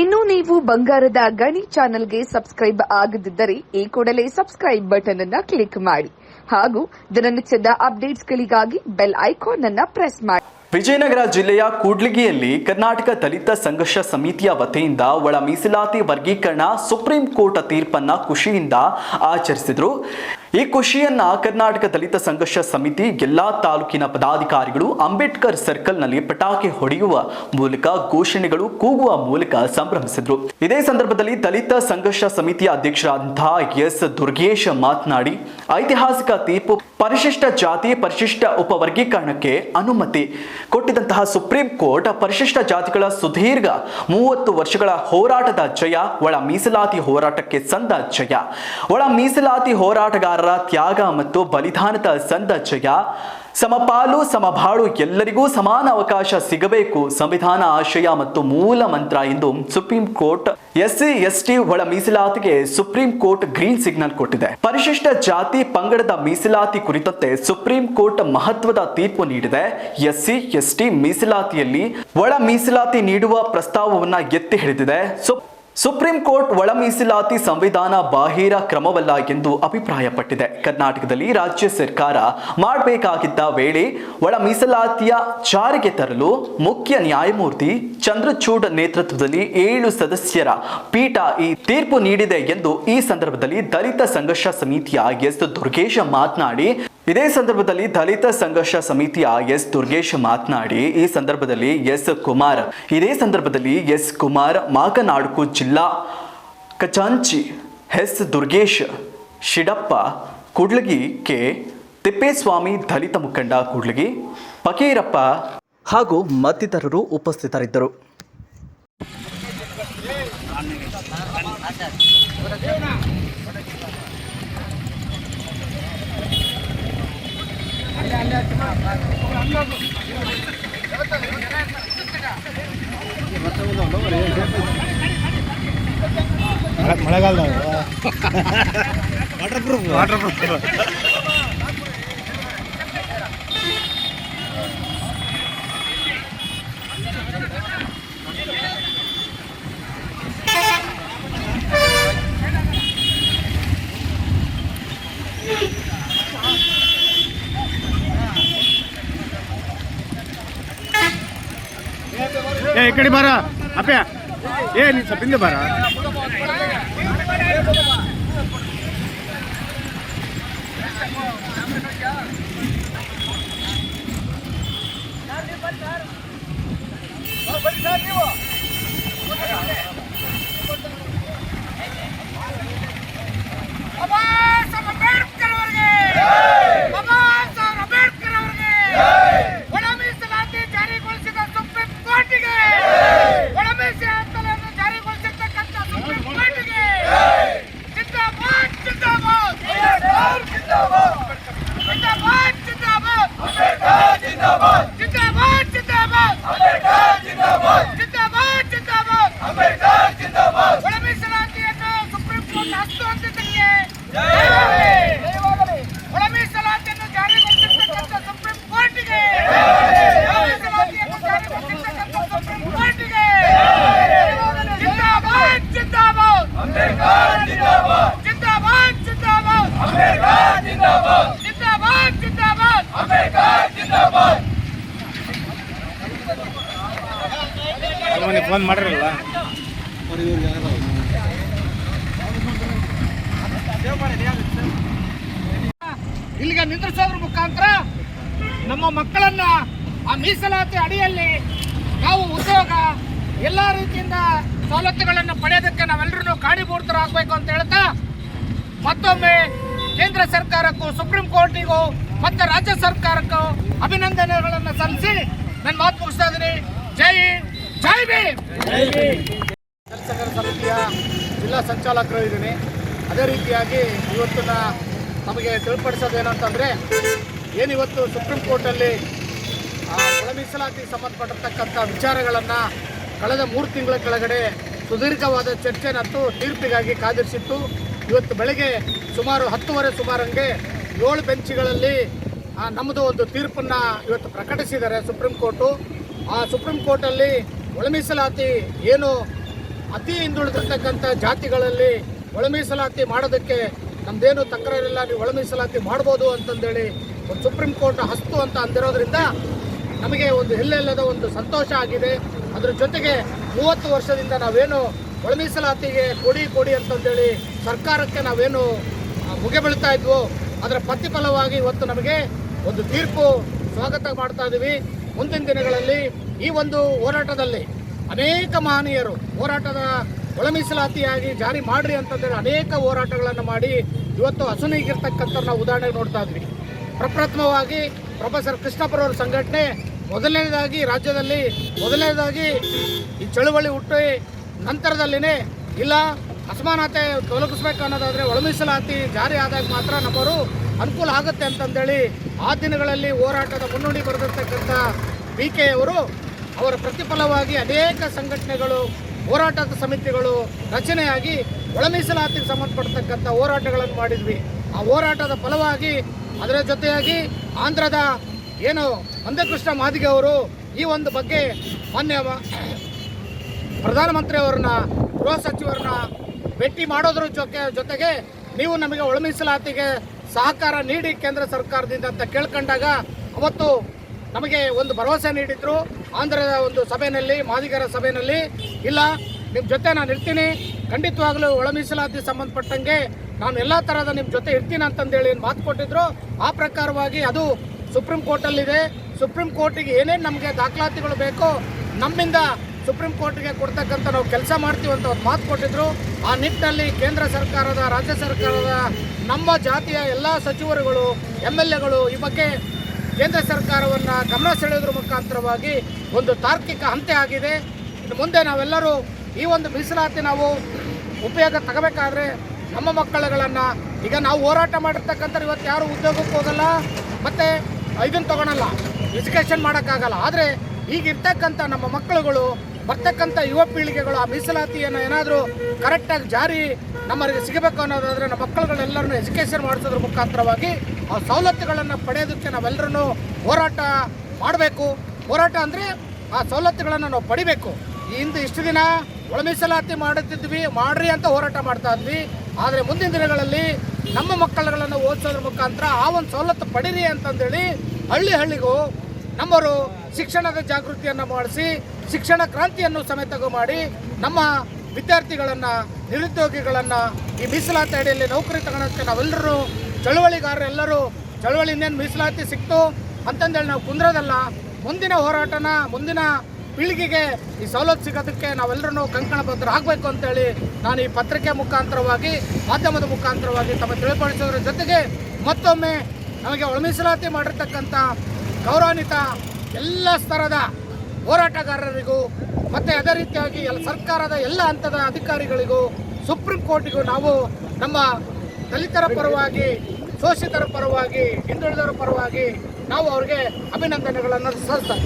ಇನ್ನು ನೀವು ಬಂಗಾರದ ಗಣಿ ಚಾನೆಲ್ಗೆ ಸಬ್ಸ್ಕ್ರೈಬ್ ಆಗದಿದ್ದರೆ ಈ ಕೂಡಲೇ ಸಬ್ಸ್ಕ್ರೈಬ್ ಬಟನ್ ಅನ್ನ ಕ್ಲಿಕ್ ಮಾಡಿ. ಹಾಗೂ ದಿನನಿತ್ಯದ ಅಪ್ಡೇಟ್ಸ್ಗಳಿಗಾಗಿ ಬೆಲ್ ಐಕಾನ್ ಅನ್ನ ಪ್ರೆಸ್ ಮಾಡಿ. ವಿಜಯನಗರ ಜಿಲ್ಲೆಯ ಕೂಡ್ಲಿಗಿಯಲ್ಲಿ ಕರ್ನಾಟಕ ದಲಿತ ಸಂಘರ್ಷ ಸಮಿತಿಯ ವತಿಯಿಂದ ಒಳ ಮೀಸಲಾತಿ ವರ್ಗೀಕರಣ ಸುಪ್ರೀಂ ಕೋರ್ಟ್ ತೀರ್ಪನ್ನ ಖುಷಿಯಿಂದ ಆಚರಿಸಿದರು. ಈ ಖುಷಿಯನ್ನ ಕರ್ನಾಟಕ ದಲಿತ ಸಂಘರ್ಷ ಸಮಿತಿ ಎಲ್ಲಾ ತಾಲೂಕಿನ ಪದಾಧಿಕಾರಿಗಳು ಅಂಬೇಡ್ಕರ್ ಸರ್ಕಲ್ನಲ್ಲಿ ಪಟಾಕಿ ಹೊಡೆಯುವ ಮೂಲಕ ಘೋಷಣೆಗಳು ಕೂಗುವ ಮೂಲಕ ಸಂಭ್ರಮಿಸಿದ್ರು. ಇದೇ ಸಂದರ್ಭದಲ್ಲಿ ದಲಿತ ಸಂಘರ್ಷ ಸಮಿತಿಯ ಅಧ್ಯಕ್ಷರಾದಂತಹ ಎಸ್ ದುರ್ಗೇಶ್ ಮಾತನಾಡಿ, ಐತಿಹಾಸಿಕ ತೀರ್ಪು ಪರಿಶಿಷ್ಟ ಜಾತಿ ಪರಿಶಿಷ್ಟ ಉಪವರ್ಗೀಕರಣಕ್ಕೆ ಅನುಮತಿ ಕೊಟ್ಟಿದಂತಹ ಸುಪ್ರೀಂ ಕೋರ್ಟ್ ಪರಿಶಿಷ್ಟ ಜಾತಿಗಳ ಸುದೀರ್ಘ ಮೂವತ್ತು ವರ್ಷಗಳ ಹೋರಾಟದ ಜಯ, ಒಳ ಮೀಸಲಾತಿ ಹೋರಾಟಕ್ಕೆ ಸಂದ ಜಯ. ಒಳ ಮೀಸಲಾತಿ ತ್ಯಾಗ ಮತ್ತು ಬಲಿದಾನದ ಸಂದ ಜಯ ಸಮಪಾಲು ಸಮಬಾಳು ಎಲ್ಲರಿಗೂ ಸಮಾನ ಅವಕಾಶ ಸಿಗಬೇಕು. ಸಂವಿಧಾನ ಆಶಯ ಮತ್ತು ಮೂಲ ಮಂತ್ರ ಎಂದು ಸುಪ್ರೀಂ ಕೋರ್ಟ್, ಎಸ್ಸಿ, ಎಸ್ಟಿ ಒಳ ಮೀಸಲಾತಿಗೆ ಸುಪ್ರೀಂ ಕೋರ್ಟ್ ಗ್ರೀನ್ ಸಿಗ್ನಲ್ ಕೊಟ್ಟಿದೆ. ಪರಿಶಿಷ್ಟ ಜಾತಿ ಪಂಗಡದ ಮೀಸಲಾತಿ ಕುರಿತಂತೆ ಸುಪ್ರೀಂ ಕೋರ್ಟ್ ಮಹತ್ವದ ತೀರ್ಪು ನೀಡಿದೆ. ಎಸ್ಸಿ, ಎಸ್ಟಿ ಮೀಸಲಾತಿಯಲ್ಲಿ ಒಳ ಮೀಸಲಾತಿ ನೀಡುವ ಪ್ರಸ್ತಾವವನ್ನ ಎತ್ತಿ ಹಿಡಿದಿದೆ. ಸುಪ್ರೀಂ ಕೋರ್ಟ್ ಒಳ ಮೀಸಲಾತಿ ಸಂವಿಧಾನ ಬಾಹಿರ ಕ್ರಮವಲ್ಲ ಎಂದು ಅಭಿಪ್ರಾಯಪಟ್ಟಿದೆ. ಕರ್ನಾಟಕದಲ್ಲಿ ರಾಜ್ಯ ಸರ್ಕಾರ ಮಾಡಬೇಕಾಗಿದ್ದ ವೇಳೆ ಒಳ ಮೀಸಲಾತಿಯ ಜಾರಿಗೆ ತರಲು ಮುಖ್ಯ ನ್ಯಾಯಮೂರ್ತಿ ಚಂದ್ರಚೂಡ್ ನೇತೃತ್ವದಲ್ಲಿ ಏಳು ಸದಸ್ಯರ ಪೀಠ ಈ ತೀರ್ಪು ನೀಡಿದೆ ಎಂದು ಈ ಸಂದರ್ಭದಲ್ಲಿ ದಲಿತ ಸಂಘರ್ಷ ಸಮಿತಿಯ ಎಸ್ ದುರ್ಗೇಶ ಮಾತನಾಡಿ ಇದೇ ಸಂದರ್ಭದಲ್ಲಿ ದಲಿತ ಸಂಘರ್ಷ ಸಮಿತಿಯ ಎಸ್ ದುರ್ಗೇಶ್ ಮಾತನಾಡಿ, ಈ ಸಂದರ್ಭದಲ್ಲಿ ಎಸ್ ಕುಮಾರ್, ಇದೇ ಸಂದರ್ಭದಲ್ಲಿ ಎಸ್ ಕುಮಾರ್ ಮಾಕನಾಡ್ಕು ಜಿಲ್ಲಾ ಕಚಾಂಚಿ ಎಸ್ ದುರ್ಗೇಶ್ ಶಿಡಪ್ಪ ಕುಡ್ಲಗಿ ಕೆ ತಿಪ್ಪೇಸ್ವಾಮಿ ದಲಿತ ಮುಖಂಡ ಕುಡ್ಲಗಿ ಫಕೀರಪ್ಪ ಹಾಗೂ ಮತ್ತಿತರರು ಉಪಸ್ಥಿತರಿದ್ದರು. ಮಳೆಗಾಲದಾಗ ವಾಟರ್ ಪ್ರೂಫ್ ವಾಟರ್ ಪ್ರೂಫ್ ಏ ಈ ಕಡೆ ಬಾರ ಅಪ್ಪ ಏ ನೀನು ಸ್ವಲ್ಪ ಹಿಂದೆ ಬಾರ ಬಾಬಾ ಮೊನ್ನೆ ಫೋನ್ ಮಾಡಿರಲ್ಲ. ಇಲ್ಲಿಗೆ ನಿಂದ್ರಿಸೋದ್ರ ಮುಖಾಂತರ ನಮ್ಮ ಮಕ್ಕಳನ್ನ ಆ ಮೀಸಲಾತಿ ಅಡಿಯಲ್ಲಿ ನಾವು ಉದ್ಯೋಗ ಎಲ್ಲ ರೀತಿಯಿಂದ ಸವಲತ್ತುಗಳನ್ನು ಪಡೆಯೋದಕ್ಕೆ ನಾವೆಲ್ಲರೂ ಆಗ್ಬೇಕು ಅಂತ ಹೇಳ್ತಾ ಮತ್ತೊಮ್ಮೆ ಕೇಂದ್ರ ಸರ್ಕಾರಕ್ಕೂ, ಸುಪ್ರೀಂ ಕೋರ್ಟಿಗೂ ಮತ್ತು ರಾಜ್ಯ ಸರ್ಕಾರಕ್ಕೂ ಅಭಿನಂದನೆಗಳನ್ನು ಸಲ್ಲಿಸಿ ನನ್ನ ಮಾತು ಮುಗಿಸ್ತಾ ಇದ್ದೀನಿ. ಜೈ ಜೈ ಭೀಮ್. ಸಮಿತಿಯ ಜಿಲ್ಲಾ ಸಂಚಾಲಕರು ಇದ್ದೀನಿ. ಅದೇ ರೀತಿಯಾಗಿ ಇವತ್ತಿನ ನಮಗೆ ತಿಳಿಪಡಿಸೋದು ಏನಂತಂದರೆ ಏನಿವತ್ತು ಸುಪ್ರೀಂ ಕೋರ್ಟಲ್ಲಿ ಒಳ ಮೀಸಲಾತಿ ಸಂಬಂಧಪಟ್ಟಿರ್ತಕ್ಕಂಥ ವಿಚಾರಗಳನ್ನು ಕಳೆದ ಮೂರು ತಿಂಗಳ ಕೆಳಗಡೆ ಸುದೀರ್ಘವಾದ ಚರ್ಚೆ ಮತ್ತು ತೀರ್ಪಿಗಾಗಿ ಕಾದಿರಿಸಿತ್ತು. ಇವತ್ತು ಬೆಳಗ್ಗೆ ಸುಮಾರು ಹತ್ತುವರೆ ಸುಮಾರಂಗೆ ಏಳು ಬೆಂಚ್ಗಳಲ್ಲಿ ನಮ್ಮದು ಒಂದು ತೀರ್ಪನ್ನು ಇವತ್ತು ಪ್ರಕಟಿಸಿದ್ದಾರೆ ಸುಪ್ರೀಂ ಕೋರ್ಟು. ಆ ಸುಪ್ರೀಂ ಕೋರ್ಟಲ್ಲಿ ಒಳಮೀಸಲಾತಿ ಏನು ಅತಿ ಹಿಂದುಳಿದಿರ್ತಕ್ಕಂಥ ಜಾತಿಗಳಲ್ಲಿ ಒಳಮೀಸಲಾತಿ ಮಾಡೋದಕ್ಕೆ ನಮ್ದೇನು ತಕರಾರಿಲ್ಲ, ನೀವು ಒಳಮೀಸಲಾತಿ ಮಾಡ್ಬೋದು ಅಂತಂದೇಳಿ ಒಂದು ಸುಪ್ರೀಂ ಕೋರ್ಟ್ ಹಸ್ತು ಅಂತ ಅಂದಿರೋದ್ರಿಂದ ನಮಗೆ ಒಂದು ಎಲ್ಲೆಲ್ಲದ ಒಂದು ಸಂತೋಷ ಆಗಿದೆ. ಅದ್ರ ಜೊತೆಗೆ ಮೂವತ್ತು ವರ್ಷದಿಂದ ನಾವೇನು ಒಳಮೀಸಲಾತಿಗೆ ಕೊಡಿ ಕೊಡಿ ಅಂತಂದೇಳಿ ಸರ್ಕಾರಕ್ಕೆ ನಾವೇನು ಮುಗೆ ಬೀಳ್ತಾ ಇದ್ವು ಅದರ ಪ್ರತಿಫಲವಾಗಿ ಇವತ್ತು ನಮಗೆ ಒಂದು ತೀರ್ಪು ಸ್ವಾಗತ ಮಾಡ್ತಾ ಇದ್ದೀವಿ ಮುಂದಿನ ದಿನಗಳಲ್ಲಿ ಈ ಒಂದು ಹೋರಾಟದಲ್ಲಿ ಅನೇಕ ಮಹನೀಯರು ಹೋರಾಟದ ಒಳಮೀಸಲಾತಿಯಾಗಿ ಜಾರಿ ಮಾಡ್ರಿ ಅಂತಂದೇಳಿ ಅನೇಕ ಹೋರಾಟಗಳನ್ನು ಮಾಡಿ ಇವತ್ತು ಹಸುನಿಗಿರ್ತಕ್ಕಂಥ ನಾವು ಉದಾಹರಣೆ ನೋಡ್ತಾ ಇದ್ವಿ. ಪ್ರಪ್ರಥಮವಾಗಿ ಪ್ರೊಫೆಸರ್ ಕೃಷ್ಣಪ್ಪರವರ ಸಂಘಟನೆ, ಮೊದಲನೇದಾಗಿ ರಾಜ್ಯದಲ್ಲಿ, ಮೊದಲನೇದಾಗಿ ಈ ಚಳುವಳಿ ಹುಟ್ಟಿ ನಂತರದಲ್ಲಿನೇ ಇಲ್ಲ ಅಸಮಾನತೆ ತೊಲಗಿಸ್ಬೇಕು ಅನ್ನೋದಾದರೆ ಒಳ ಮೀಸಲಾತಿ ಜಾರಿ ಆದಾಗ ಮಾತ್ರ ನಮ್ಮವರು ಅನುಕೂಲ ಆಗುತ್ತೆ ಅಂತಂದೇಳಿ ಆ ದಿನಗಳಲ್ಲಿ ಹೋರಾಟದ ಮುನ್ನುಡಿ ಬರೆದಿರ್ತಕ್ಕಂಥ ಬಿ ಕೆ ಅವರು ಅವರ ಪ್ರತಿಫಲವಾಗಿ ಅನೇಕ ಸಂಘಟನೆಗಳು, ಹೋರಾಟದ ಸಮಿತಿಗಳು ರಚನೆಯಾಗಿ ಒಳ ಮೀಸಲಾತಿಗೆ ಸಂಬಂಧಪಡ್ತಕ್ಕಂಥ ಹೋರಾಟಗಳನ್ನು ಮಾಡಿದ್ವಿ. ಆ ಹೋರಾಟದ ಫಲವಾಗಿ ಅದರ ಜೊತೆಯಾಗಿ ಆಂಧ್ರದ ಏನು ಮಂದಕೃಷ್ಣ ಮಾದಿಗೆ ಅವರು ಈ ಒಂದು ಬಗ್ಗೆ ಮಾನ್ಯ ಪ್ರಧಾನಮಂತ್ರಿಯವ್ರನ್ನ ಪ್ರಧಾನಮಂತ್ರಿ ಗೃಹ ಸಚಿವರನ್ನ ಭೇಟಿ ಮಾಡೋದ್ರ ಜೊತೆ ಜೊತೆಗೆ ನೀವು ನಮಗೆ ಒಳಮೀಸಲಾತಿಗೆ ಸಹಕಾರ ನೀಡಿ ಕೇಂದ್ರ ಸರ್ಕಾರದಿಂದ ಅಂತ ಕೇಳ್ಕೊಂಡಾಗ ಅವತ್ತು ನಮಗೆ ಒಂದು ಭರವಸೆ ನೀಡಿದ್ರು. ಆಂಧ್ರದ ಒಂದು ಸಭೆಯಲ್ಲಿ ಮಾದಿಗರ ಸಭೆಯಲ್ಲಿ ಇಲ್ಲ ನಿಮ್ಮ ಜೊತೆ ನಾನು ಇರ್ತೀನಿ. ಖಂಡಿತವಾಗ್ಲೂ ಒಳಮೀಸಲಾತಿ ಸಂಬಂಧಪಟ್ಟಂಗೆ ನಾನು ಎಲ್ಲ ಥರದ ನಿಮ್ಮ ಜೊತೆ ಇರ್ತೀನಿ ಅಂತಂದೇಳಿ ಮಾತು ಕೊಟ್ಟಿದ್ರು. ಆ ಪ್ರಕಾರವಾಗಿ ಅದು ಸುಪ್ರೀಂ ಕೋರ್ಟಲ್ಲಿದೆ. ಸುಪ್ರೀಂ ಕೋರ್ಟಿಗೆ ಏನೇನು ನಮಗೆ ದಾಖಲಾತಿಗಳು ಬೇಕೋ, ನಮ್ಮಿಂದ ಸುಪ್ರೀಂ ಕೋರ್ಟ್ಗೆ ಕೊಡ್ತಕ್ಕಂಥ ನಾವು ಕೆಲಸ ಮಾಡ್ತೀವಿ ಅಂತ ಅವ್ರು ಮಾತು ಕೊಟ್ಟಿದ್ರು. ಆ ನಿಟ್ಟಿನಲ್ಲಿ ಕೇಂದ್ರ ಸರ್ಕಾರದ, ರಾಜ್ಯ ಸರ್ಕಾರದ, ನಮ್ಮ ಜಾತಿಯ ಎಲ್ಲ ಸಚಿವರುಗಳು ಎಂ ಎಲ್ ಎಗಳು ಈ ಬಗ್ಗೆ ಕೇಂದ್ರ ಸರ್ಕಾರವನ್ನು ಗಮನ ಸೆಳೆಯೋದ್ರ ಮುಖಾಂತರವಾಗಿ ಒಂದು ತಾರ್ಕಿಕ ಹಂತೆ ಆಗಿದೆ. ಇನ್ನು ಮುಂದೆ ನಾವೆಲ್ಲರೂ ಈ ಒಂದು ಮೀಸಲಾತಿ ನಾವು ಉಪಯೋಗ ತಗಬೇಕಾದ್ರೆ ನಮ್ಮ ಮಕ್ಕಳುಗಳನ್ನು ಈಗ ನಾವು ಹೋರಾಟ ಮಾಡಿರ್ತಕ್ಕಂಥ ಇವತ್ತು ಯಾರು ಉದ್ಯೋಗಕ್ಕೆ ಹೋಗಲ್ಲ, ಮತ್ತು ಇದನ್ನು ತಗೊಳಲ್ಲ, ಎಜುಕೇಷನ್ ಮಾಡೋಕ್ಕಾಗಲ್ಲ. ಆದರೆ ಈಗಿರ್ತಕ್ಕಂಥ ನಮ್ಮ ಮಕ್ಕಳುಗಳು ಬರ್ತಕ್ಕಂಥ ಯುವ ಪೀಳಿಗೆಗಳು ಆ ಮೀಸಲಾತಿಯನ್ನು ಏನಾದರೂ ಕರೆಕ್ಟಾಗಿ ಜಾರಿ ನಮ್ಮವರಿಗೆ ಸಿಗಬೇಕು ಅನ್ನೋದಾದರೆ ನಮ್ಮ ಮಕ್ಕಳುಗಳೆಲ್ಲರನ್ನು ಎಜುಕೇಷನ್ ಮಾಡಿಸೋದ್ರ ಮುಖಾಂತರವಾಗಿ ಆ ಸವಲತ್ತುಗಳನ್ನು ಪಡೆಯೋದಕ್ಕೆ ನಾವೆಲ್ಲರೂ ಹೋರಾಟ ಮಾಡಬೇಕು. ಹೋರಾಟ ಅಂದರೆ ಆ ಸವಲತ್ತುಗಳನ್ನು ನಾವು ಪಡಿಬೇಕು. ಈ ಹಿಂದೆ ಇಷ್ಟು ದಿನ ಒಳ ಮೀಸಲಾತಿ ಮಾಡುತ್ತಿದ್ವಿ, ಮಾಡ್ರಿ ಅಂತ ಹೋರಾಟ ಮಾಡ್ತಾ ಇದ್ವಿ. ಆದರೆ ಮುಂದಿನ ದಿನಗಳಲ್ಲಿ ನಮ್ಮ ಮಕ್ಕಳುಗಳನ್ನು ಓದಿಸೋದ್ರ ಮುಖಾಂತರ ಆ ಒಂದು ಸವಲತ್ತು ಪಡೀರಿ ಅಂತಂದೇಳಿ ಹಳ್ಳಿ ಹಳ್ಳಿಗೂ ನಮ್ಮವರು ಶಿಕ್ಷಣದ ಜಾಗೃತಿಯನ್ನು ಮಾಡಿಸಿ ಶಿಕ್ಷಣ ಕ್ರಾಂತಿಯನ್ನು ಸಮೇತ ಮಾಡಿ ನಮ್ಮ ವಿದ್ಯಾರ್ಥಿಗಳನ್ನು, ನಿರುದ್ಯೋಗಿಗಳನ್ನು ಈ ಮೀಸಲಾತಿ ಅಡಿಯಲ್ಲಿ ನೌಕರಿ ತಗೊಳಕ್ಕೆ ನಾವೆಲ್ಲರೂ ಚಳುವಳಿಗಾರರೆಲ್ಲರೂ ಚಳುವಳಿ ಇನ್ನೇನು ಮೀಸಲಾತಿ ಸಿಕ್ತು ಅಂತಂದೇಳಿ ನಾವು ಕುಂದ್ರೋದಲ್ಲ, ಮುಂದಿನ ಹೋರಾಟನ, ಮುಂದಿನ ಪೀಳಿಗೆಗೆ ಈ ಸವಲತ್ತು ಸಿಗೋದಕ್ಕೆ ನಾವೆಲ್ಲರೂ ಪತ್ರ ಆಗಬೇಕು ಅಂತೇಳಿ ನಾನು ಈ ಪತ್ರಿಕೆ ಮುಖಾಂತರವಾಗಿ, ಮಾಧ್ಯಮದ ಮುಖಾಂತರವಾಗಿ ತಮ್ಮ ತಿಳಿಪಡಿಸೋದ್ರ ಜೊತೆಗೆ ಮತ್ತೊಮ್ಮೆ ನಮಗೆ ಒಳಮೀಸಲಾತಿ ಮಾಡಿರ್ತಕ್ಕಂಥ ಗೌರವಾನ್ವಿತ ಎಲ್ಲ ಸ್ತರದ ಹೋರಾಟಗಾರರಿಗೂ, ಮತ್ತು ಅದೇ ರೀತಿಯಾಗಿ ಎಲ್ಲ ಸರ್ಕಾರದ ಎಲ್ಲ ಹಂತದ ಅಧಿಕಾರಿಗಳಿಗೂ, ಸುಪ್ರೀಂ ಕೋರ್ಟಿಗೂ ನಾವು ನಮ್ಮ ದಲಿತರ ಪರವಾಗಿ, ಶೋಷಿತರ ಪರವಾಗಿ ಹಿಂದುಳಿದರ ಪರವಾಗಿ ನಾವು ಅವರಿಗೆ ಅಭಿನಂದನೆಗಳನ್ನು ಸಲ್ಲಿಸ್ತಾ.